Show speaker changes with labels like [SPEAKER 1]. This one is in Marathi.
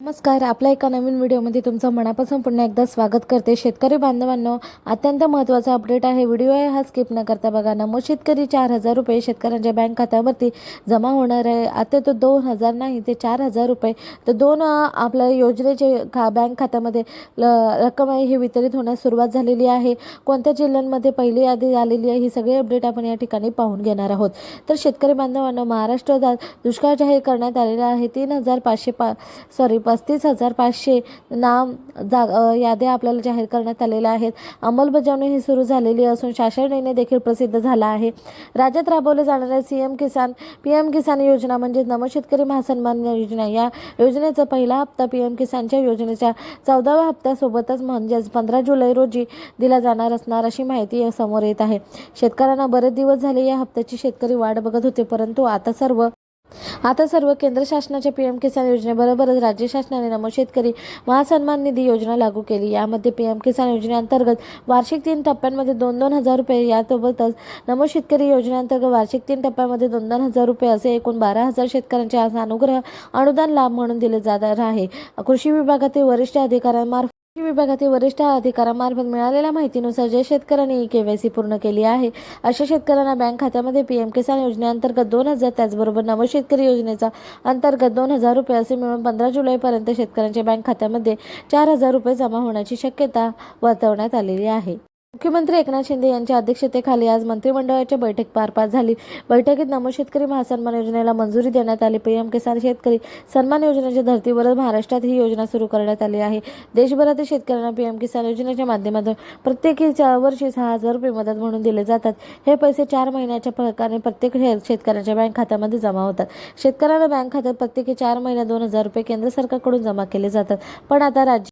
[SPEAKER 1] नमस्कार आपल्या एका नवीन व्हिडिओमध्ये तुमचं मनापासून पुन्हा एकदा स्वागत करते शेतकरी बांधवांनो. अत्यंत महत्त्वाचा अपडेट आहे. व्हिडिओ आहे हा स्किप न करता बघा. नमो शेतकरी चार हजार रुपये शेतकऱ्यांच्या बँक खात्यावरती जमा होणार आहे. आता तो दोन हजार नाही ते चार हजार रुपये. तर दोन आपल्या योजनेचे खा बँक खात्यामध्ये ल रक्कम आहे ही वितरित होण्यास सुरुवात झालेली आहे. कोणत्या जिल्ह्यांमध्ये पहिली यादी आलेली आहे ही सगळी अपडेट आपण या ठिकाणी पाहून घेणार आहोत. तर शेतकरी बांधवांनो महाराष्ट्रात दुष्काळ जाहीर करण्यात आलेला आहे. तीन हजार पाचशे पा सॉरी पस्तीस हजार पाचशे नाम जाग याद्या आपल्याला जाहीर करण्यात आलेल्या आहेत. अंमलबजावणी ही सुरू झालेली असून शासन निर्णय देखील प्रसिद्ध झाला आहे. राज्यात राबवले जाणाऱ्या C M Kisan P M Kisan योजना म्हणजेच नमशेतकरी महासन्मान योजना. या योजनेचा पहिला हप्ता पी एम किसानच्या योजनेच्या चौदाव्या हप्त्यासोबतच म्हणजेच पंधरा जुलै रोजी दिला जाणार असणार अशी माहिती समोर येत आहे. शेतकऱ्यांना बरेच दिवस झाले या हप्त्याची शेतकरी वाट बघत होते परंतु आता सर्व आता सर्व केंद्र शासनाच्या पी एम किसान योजनेबरोबरच राज्य शासनाने नमो शेतकरी महासन्मान निधी योजना लागू केली. यामध्ये पी एम किसान योजनेअंतर्गत वार्षिक तीन टप्प्यांमध्ये दोन दोन हजार रुपये यासोबतच नमो शेतकरी योजनेअंतर्गत वार्षिक तीन टप्प्यामध्ये दोन दोन हजार रुपये असे एकूण बारा हजार शेतकऱ्यांचे आज अनुग्रह अनुदान लाभ म्हणून दिले जाणार आहे. कृषी विभागातील वरिष्ठ अधिकाऱ्यांमार्फत विभागातील वरिष्ठ अधिकाऱ्यांमार्फत मिळालेल्या माहितीनुसार ज्या शेतकऱ्यांनी ई केवायसी पूर्ण केली आहे अशा शेतकऱ्यांना बँक खात्यामध्ये पी एम किसान योजनेअंतर्गत दोन हजार त्याचबरोबर नव शेतकरी योजनेचा अंतर्गत दोन हजार रुपये असे मिळून पंधरा जुलैपर्यंत शेतकऱ्यांच्या बँक खात्यामध्ये चार हजार रुपये जमा होण्याची शक्यता वर्तवण्यात आलेली आहे. मुख्यमंत्री एकनाथ शिंदे यांच्या अध्यक्षतेखाली आज मंत्रिमंडळाची बैठक पार पार झाली. बैठकीत नमो शेतकरी महासन्मान योजनेला मंजुरी देण्यात आली. पीएम किसान शेतकरी सन्मान योजनेच्या धर्तीवरच महाराष्ट्रात ही योजना सुरू करण्यात आली आहे. देशभरातील शेतकऱ्यांना पीएम किसान योजनेच्या माध्यमातून प्रत्येकी चार वर्षी सहा हजार रुपये मदत म्हणून दिले जातात. हे पैसे चार महिन्याच्या प्रकारे प्रत्येक शे- शेतकऱ्याच्या बँक खात्यामध्ये जमा होतात. शेतकऱ्यांना बँक खात्यात प्रत्येकी चार महिन्यात दोन हजार रुपये केंद्र सरकारकडून जमा केले जातात. पण आता राज्य